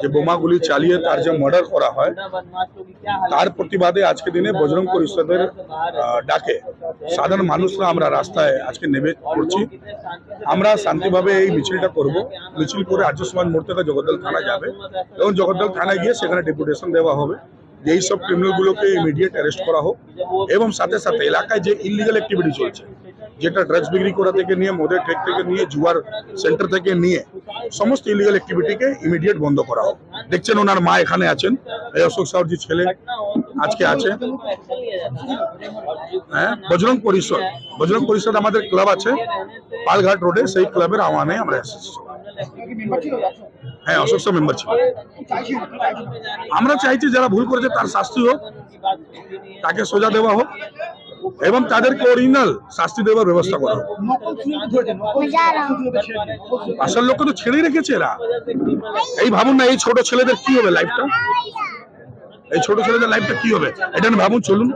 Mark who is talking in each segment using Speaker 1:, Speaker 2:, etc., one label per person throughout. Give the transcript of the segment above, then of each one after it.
Speaker 1: যে বোমাগুলি চালিয়ে তার যে মার্ডার করা হয়, তার প্রতিবাদে আজকে দিনে বজরং পরিষদের ডাকে। সাধারণ মানুষরা আমরা রাস্তায় আজকে নেমে পড়ছি। আমরা শান্তিভাবে এই মিছিলটা করব। মিছিল করে আর্য সমাজ মোড় থেকে জগদ্দল থানা যাবে এবং জগদ্দল থানায় গিয়ে সেখানে ডেপুটেশন দেওয়া হবে। যে এই সব ক্রিমিনালগুলোকে ইমিডিয়েট অ্যারেস্ট করা হোক। এবং সাথে সাথে এলাকায় যে ইলিগাল অ্যাক্টিভিটি চলছে যেটা ড্রাগস বিক্রি করা থেকে নিয়ে, মদের ঠেক থেকে নিয়ে, জুয়ার সেন্টার থেকে নিয়ে, সমস্ত ইলিগাল অ্যাক্টিভিটিকে ইমিডিয়েট বন্ধ করা হোক। দেখছেন ওনার মা এখানে আছেন। এই অশোক সাহরজি ছেলে আজকে আছে। হ্যাঁ বজরং পরিষদ। বজরং পরিষদ আমাদের ক্লাব আছে। পালঘাট রোডে সেই ক্লাবের আহ্বানে আমরা এসেছি। হ্যাঁ অশোক মেম্বার ছিল। আমরা চাইছি যারা ভুল করেছে তার শাস্তি হোক, তাকে সোজা দেওয়া হোক। এবং তাদেরকে অরিজিনাল শাস্তি দেওয়ার ব্যবস্থা করা হোক আসল লোককে তো ছেড়ে রেখেছে এরা এই ভাবুন না এই ছোট ছেলেদের কি হবে লাইফটা এই ছোট ছেলেদের লাইফটা কি হবে এটা নিয়ে ভাবুন চলুন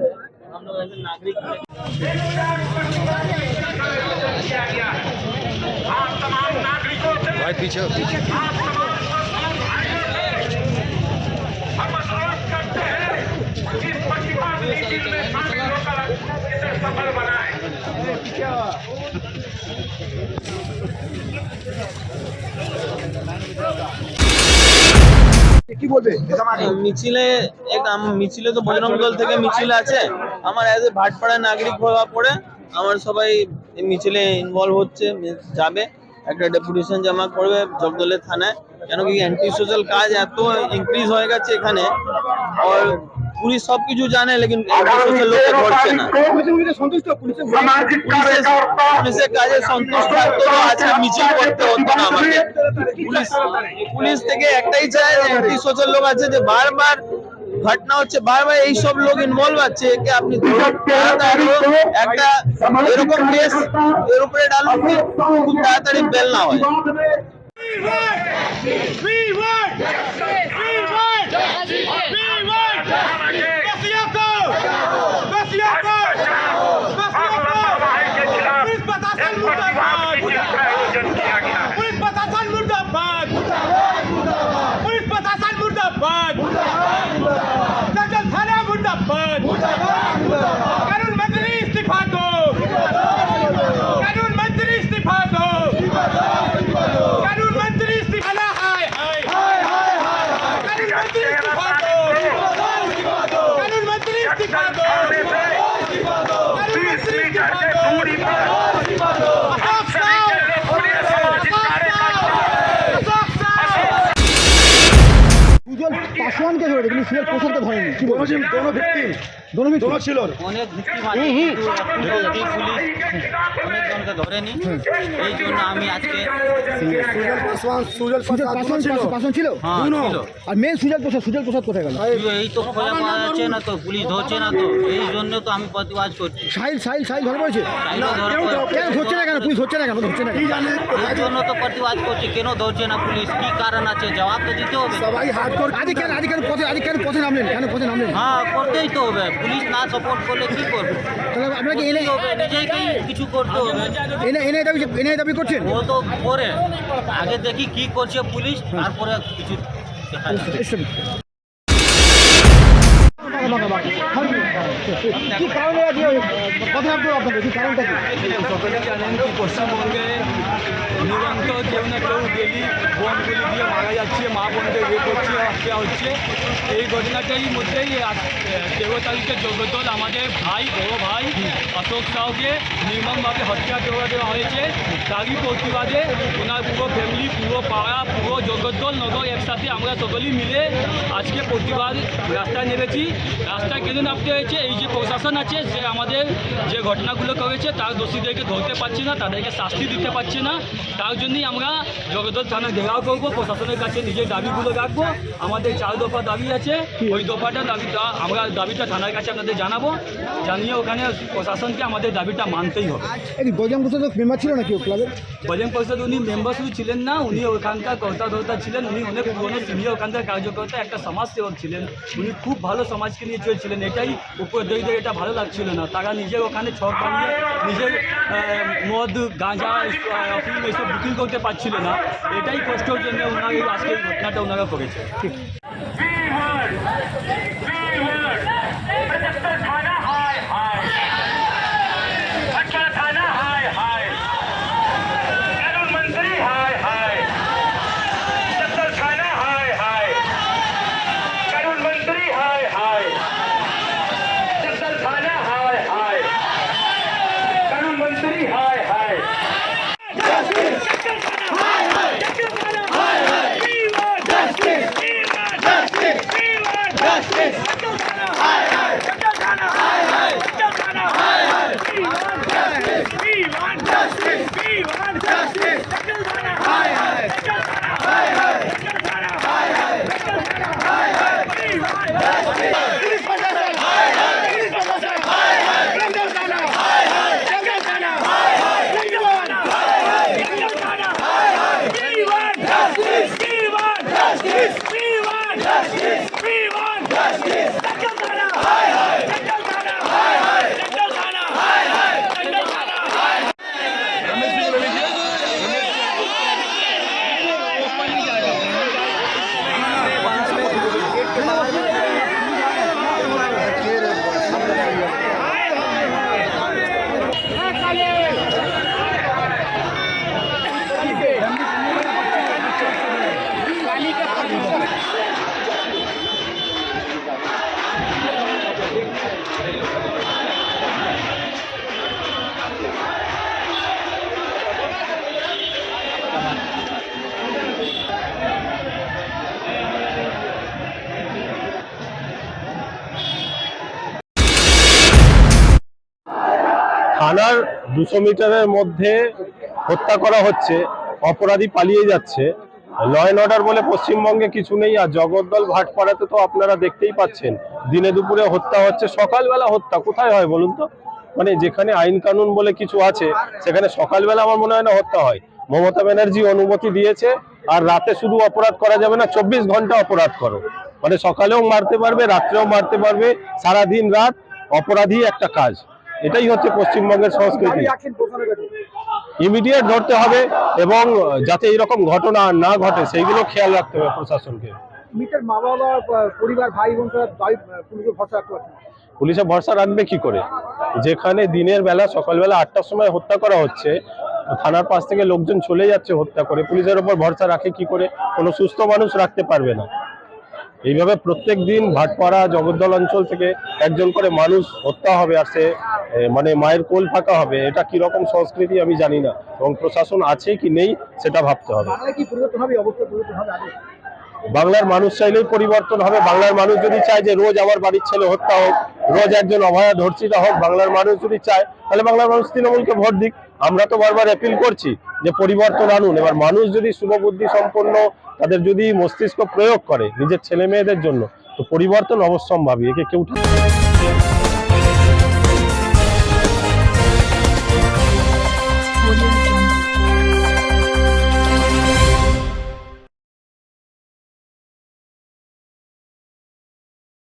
Speaker 2: आप तमाम नागरिकों से
Speaker 3: भाई पीछे हो, पीछे
Speaker 4: মিছিলে আমার এ নাগরিক পরে আমার সবাই মিছিলে ইনভলভ হচ্ছে যাবে। একটা জগদলের থানায়। কেন কি কাজ এত ইনক্রিজ হয়ে গেছে এখানে। আর পুলিশ সবকিছু জানে লেকিন না। পুলিশের কাজে সন্তুষ্ট মিছিল করতে হতো না আমাকে। পুলিশ পুলিশ থেকে একটাই চায় সোশ্যাল লোক আছে যে বারবার ঘটনা হচ্ছে বারবার এই সব লোক ইনভলভ আছে আপনি একটা এরকম কেস এর উপরে খুব তাড়াতাড়ি বেল না হয়।
Speaker 5: Free word! Free word! Free word! ধরেনি। কি বলব?
Speaker 1: দোনো
Speaker 5: দোনো
Speaker 1: ছিল।
Speaker 4: অনেক ধরেনি। এই জন্য আমি আজকে
Speaker 5: সুজল পাসওয়ান পাসওয়ান ছিল।
Speaker 4: ছিল?
Speaker 5: আর মেন সুজল প্রসাদ সুজল প্রসাদ কোথায় গেল?
Speaker 4: এই তো খোঁজা পাওয়া যাচ্ছে না তো পুলিশ ধরছে না তো। এই জন্য তো আমি প্রতিবাদ করছি।
Speaker 5: সাহিল সাহিল সাহিল ধরে পড়েছে?
Speaker 4: তাইলে
Speaker 5: কেন ধরছে না কেন? পুলিশ ধরছে না কেন? ধরছে না
Speaker 4: এই জন্য তো প্রতিবাদ করছি। কেন ধরছে না পুলিশ? কি কারণ আছে? জবাব তো দিতে হবে।
Speaker 5: কেন আজকে কেন পথে আজকে কেন পথে নামলেন? কেন পথে নামলেন?
Speaker 4: হ্যাঁ করতেই তো হবে। পুলিশ না সাপোর্ট করলে কি করবে?
Speaker 5: তাহলে আপনাকে এনে
Speaker 4: নিজেকেই কিছু করতে হবে।
Speaker 5: এনে এনে দাবি এনে দাবি করছেন?
Speaker 4: ও তো করে। আগে দেখি কি করছে পুলিশ তারপরে কিছু দেখা।
Speaker 5: কি কারণে আজকে কথা আপনার আপনাদের কি কারণটা কি?
Speaker 6: সকলে জানেন কি পশ্চিমবঙ্গে নিরন্তর কেউ না কেউ ডেলি বোমগুলি দিয়ে মারা যাচ্ছে, মা বোনদের ইয়ে করছে, হত্যা হচ্ছে। এই ঘটনাটাই মধ্যেই তেরো তারিখে জগদল আমাদের ভাই, বড় ভাই অশোক সাউকে নির্মমভাবে হত্যা করে দেওয়া হয়েছে। তারই প্রতিবাদে ওনার পুরো ফ্যামিলি পুরো পাড়া, পুরো জগদ্দল নগর একসাথে আমরা সকলেই মিলে আজকে প্রতিবাদ রাস্তায় নেমেছি। রাস্তায় কেন নামতে হয়েছে? এই যে প্রশাসন আছে যে আমাদের যে ঘটনাগুলো করেছে তার দোষীদেরকে ধরতে পারছে না তাদেরকে শাস্তি দিতে পারছে না। তার জন্যই আমরা জগদ্দল থানা ঘেরাও করব প্রশাসনের কাছে নিজের দাবিগুলো রাখব। আমাদের চার দফা দাবি আছে ওই দফাটা দাবিটা আমরা দাবিটা থানার কাছে আপনাদের জানাব। জানিয়ে ওখানে প্রশাসনকে আমাদের দাবিটা মানতেই হবে।
Speaker 5: বজরং প্রসাদ মেম্বার ছিল নাকি ক্লাবের
Speaker 6: ভজন পরিষদ উনি মেম্বার শুধু ছিলেন না উনি ওখানকার কর্তা ধর্তা ছিলেন উনি অনেক পুরনো সিনিয়র ওখানকার কার্যকর্তা একটা সমাজসেবক ছিলেন। উনি খুব ভালো সমাজকে নিয়ে চলছিলেন এটাই এটা ভালো লাগছিল না। তারা নিজের ওখানে ছক বানিয়ে নিজের মদ, গাঁজা অফিম এসব বিক্রি করতে পারছিল না। এটাই কষ্টের জন্য ওনার এই আজকে এই ঘটনাটা ওনারা করেছে।
Speaker 3: থানার দুশো মিটারের মধ্যে হত্যা করা হচ্ছে, অপরাধী পালিয়ে যাচ্ছে। ল অ্যান্ড অর্ডার বলে পশ্চিমবঙ্গে কিছু নেই, আর জগদ্দল ভাটপাড়াতে তো আপনারা দেখতেই পাচ্ছেন, দিনে দুপুরে হত্যা হচ্ছে, সকালবেলা হত্যা, কোথায় হয় বলুন তো? মানে যেখানে আইন কানুন বলে কিছু আছে, সেখানে সকালবেলা আমার মনে হয় না হত্যা হয়। মমতা ব্যানার্জি অনুমতি দিয়েছে, আর রাতে শুধু অপরাধ করা যাবে না, চব্বিশ ঘণ্টা অপরাধ করো। মানে সকালেও মারতে পারবে, রাত্রেও মারতে পারবে, সারাদিন রাত অপরাধী একটা কাজ। এটাই হচ্ছে পশ্চিমবঙ্গের সংস্কৃতি। ইমিডিয়েট ধরতে হবে এবং যাতে এরকম ঘটনা না ঘটে সেইগুলো খেয়াল রাখতে হবে প্রশাসনকে।
Speaker 5: মিটার মা বাবা পরিবার ভাই বোন তারা পুলিশের ভরসা রাখতে পারছে
Speaker 3: পুলিশে ভরসা রাখবে কি করে? যেখানে দিনের বেলা সকালবেলা আটটার সময় হত্যা করা হচ্ছে থানার পাশ থেকে লোকজন চলে যাচ্ছে হত্যা করে পুলিশের ওপর ভরসা রাখে কি করে? কোনো সুস্থ মানুষ রাখতে পারবে না। এইভাবে প্রত্যেক দিন ভাটপাড়া জগদ্দল অঞ্চল থেকে একজন করে মানুষ হত্যা হবে আর সে মানে মায়ের কোল ফাঁকা হবে এটা কীরকম সংস্কৃতি আমি জানি না এবং প্রশাসন আছে কি নেই সেটা ভাবতে হবে। বাংলার মানুষ চাইলেই পরিবর্তন হবে বাংলার মানুষ যদি চায় যে রোজ আমার বাড়ির ছেলে হত্যা হোক রোজ একজন অভয়া ধর্ষিতা হোক বাংলার মানুষ যদি চায় তাহলে বাংলার মানুষ তৃণমূলকে ভোট দিক। আমরা তো বারবার অ্যাপিল করছি যে পরিবর্তন আনুন। এবার মানুষ যদি শুভবুদ্ধি সম্পন্ন তাদের যদি মস্তিষ্ক প্রয়োগ করে নিজের ছেলে মেয়েদের জন্য তো পরিবর্তন অবশ্যম্ভাবী। একে কেউ